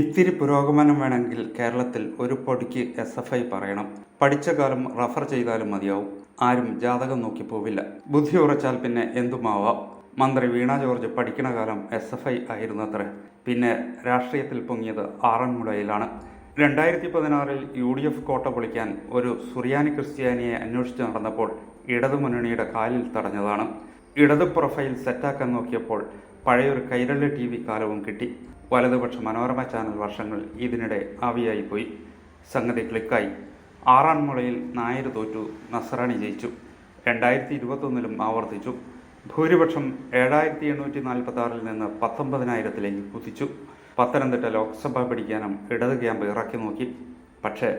ഇത്തിരി പുരോഗമനം വേണമെങ്കിൽ കേരളത്തിൽ ഒരു പൊടിക്ക് എസ് എഫ് ഐ പറയണം. പഠിച്ച കാലം റഫർ ചെയ്താലും മതിയാവും. ആരും ജാതകം നോക്കി പോവില്ല. ബുദ്ധി ഉറച്ചാൽ പിന്നെ എന്തുമാവാം? മന്ത്രി വീണ ജോർജ് പഠിക്കണ കാലം എസ് എഫ് ഐ ആയിരുന്നത്രേ. പിന്നെ രാഷ്ട്രീയത്തിൽ പൊങ്ങിയത് ആറന്മുളയിലാണ്. രണ്ടായിരത്തി പതിനാറിൽ യു ഡി എഫ് കോട്ട പൊളിക്കാൻ ഒരു സുറിയാനി ക്രിസ്ത്യാനിയെ അന്വേഷിച്ച് നടന്നപ്പോൾ ഇടതുമുന്നണിയുടെ കാലിൽ തടഞ്ഞതാണ്. ഇടത് പ്രൊഫൈൽ സെറ്റാക്കാൻ നോക്കിയപ്പോൾ പഴയൊരു കൈരളി ടി വി കാലവും കിട്ടി. വലതുപക്ഷ മനോരമ ചാനൽ വർഷങ്ങൾ ഇതിനിടെ ആവിയായി പോയി സംഗതി ക്ലിക്കായി. ആറാൺമുളയിൽ നായർ തോറ്റു നസറാണി ജയിച്ചു. രണ്ടായിരത്തി ഇരുപത്തൊന്നിലും ആവർത്തിച്ചു. ഭൂരിപക്ഷം ഏഴായിരത്തി എണ്ണൂറ്റി നാൽപ്പത്തി ആറിൽ നിന്ന് പത്തൊമ്പതിനായിരത്തിലേക്ക് കുതിച്ചു. പത്തനംതിട്ട ലോക്സഭാ പിടിക്കാനും ഇടത് ക്യാമ്പ് ഇറക്കി നോക്കി. പക്ഷേ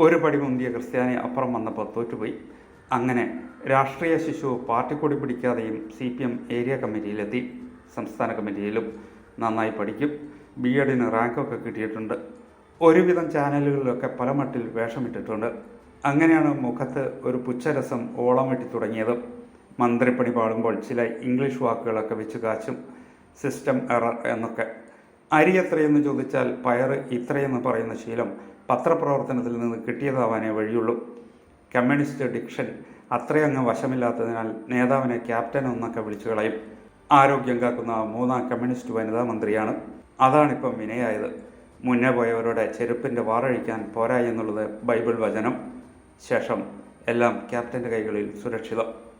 ഒരു പടി മുന്തിയ ക്രിസ്ത്യാനി അപ്പുറം വന്നപ്പോൾ തോറ്റുപോയി. അങ്ങനെ രാഷ്ട്രീയ ശിശു പാർട്ടിക്കൊടി പിടിക്കാതെയും സി പി എം ഏരിയ കമ്മിറ്റിയിലെത്തി. സംസ്ഥാന കമ്മിറ്റിയിലും നന്നായി പഠിക്കും. ബി എഡിന് റാങ്കൊക്കെ കിട്ടിയിട്ടുണ്ട്. ഒരുവിധം ചാനലുകളിലൊക്കെ പല മട്ടിൽ വേഷമിട്ടിട്ടുണ്ട്. അങ്ങനെയാണ് മുഖത്ത് ഒരു പുച്ഛരസം ഓളം വെട്ടി തുടങ്ങിയതും. മന്ത്രിപ്പണി പാടുമ്പോൾ ചില ഇംഗ്ലീഷ് വാക്കുകളൊക്കെ വെച്ച് കാച്ചും. സിസ്റ്റം എറർ എന്നൊക്കെ. അരി എത്രയെന്ന് ചോദിച്ചാൽ പയറ് ഇത്രയെന്ന് പറയുന്ന ശീലം പത്രപ്രവർത്തനത്തിൽ നിന്ന് കിട്ടിയതാവാനേ വഴിയുള്ളൂ. കമ്മ്യൂണിസ്റ്റ് ഡിക്ഷൻ അത്രയങ്ങ് വശമില്ലാത്തതിനാൽ നേതാവിനെ ക്യാപ്റ്റൻ എന്നൊക്കെ വിളിച്ചു കളയും. ആരോഗ്യം കാക്കുന്ന മൂന്നാം കമ്മ്യൂണിസ്റ്റ് വനിതാ മന്ത്രിയാണ്. അതാണിപ്പം വിനയായത്. മുന്നേ പോയവരുടെ ചെരുപ്പിന്റെ വാറഴിക്കാൻ പോരാ എന്നുള്ളത് ബൈബിൾ വചനം. ശേഷം എല്ലാം ക്യാപ്റ്റന്റെ കൈകളിൽ സുരക്ഷിതം.